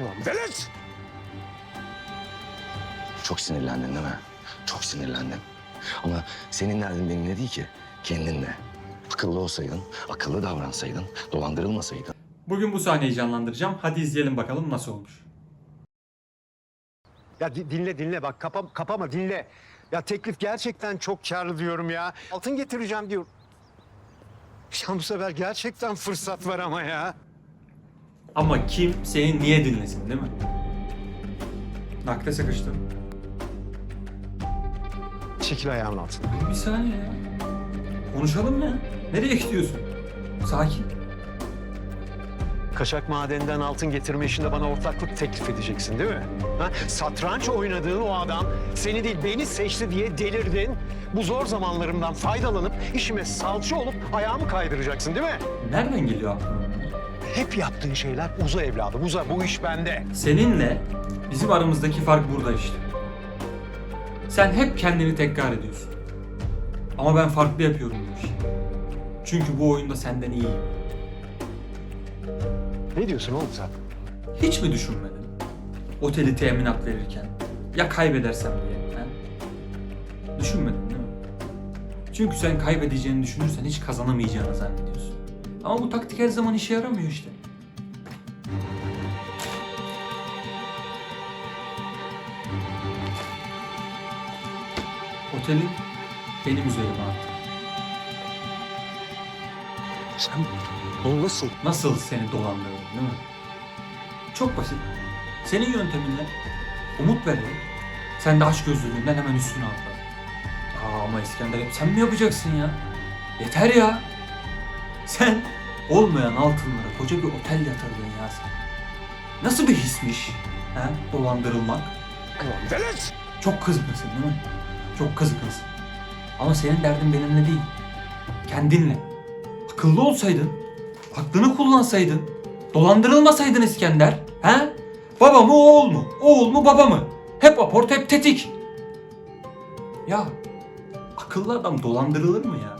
Velet! Çok sinirlendin değil mi? Çok sinirlendin. Ama senin derdin benimle değil ki. Kendinle. Akıllı olsaydın, akıllı davransaydın, dolandırılmasaydın. Bugün bu sahneyi canlandıracağım. Hadi izleyelim bakalım nasıl olmuş. Ya di- dinle dinle bak kapa, kapama dinle. Ya teklif gerçekten çok karlı diyorum ya. Altın getireceğim diyor. Ya bu sefer gerçekten fırsat var ama ya. Ama kim seni niye dinlesin değil mi? Nakde sıkıştım. Çekil ayağımın altına. Bir saniye ya. Konuşalım ya. Nereye gidiyorsun? Sakin. Kaçak madenden altın getirme işinde bana ortaklık teklif edeceksin değil mi? Ha? Satranç oynadığın o adam seni değil beni seçti diye delirdin. Bu zor zamanlarımdan faydalanıp işime salça olup ayağımı kaydıracaksın değil mi? Nereden geliyor aklına? Hep yaptığın şeyler uza evladım uza bu iş bende. Seninle bizim aramızdaki fark burada işte. Sen hep kendini tekrar ediyorsun. Ama ben farklı yapıyorum bu işi. Çünkü bu oyunda senden iyiyim. Ne diyorsun oğlum sen? Hiç mi düşünmedin? Oteli teminat verirken ya kaybedersem diye. He? Düşünmedin değil mi? Çünkü sen kaybedeceğini düşünürsen hiç kazanamayacağını zannediyorsun. Ama bu taktik her zaman işe yaramıyor işte. Otelin benim üzerime artık. Sen bunu nasıl? Nasıl seni dolandırırım değil mi? Çok basit. Senin yönteminle umut verelim. Sen de aç gözlülüğünden hemen üstüne atla. Aa, ama İskender hep sen mi yapacaksın ya? Yeter ya. Sen olmayan altınlara koca bir otel yatırdın ya sen. Nasıl bir hismiş? He? Dolandırılmak. Çok kızgınsın değil mi? Çok kızgınsın. Ama senin derdin benimle değil. Kendinle. Akıllı olsaydın, aklını kullansaydın, dolandırılmasaydın İskender. He? Baba mı oğul mu? Oğul mu baba mı? Hep aport hep tetik. Ya akıllı adam dolandırılır mı ya?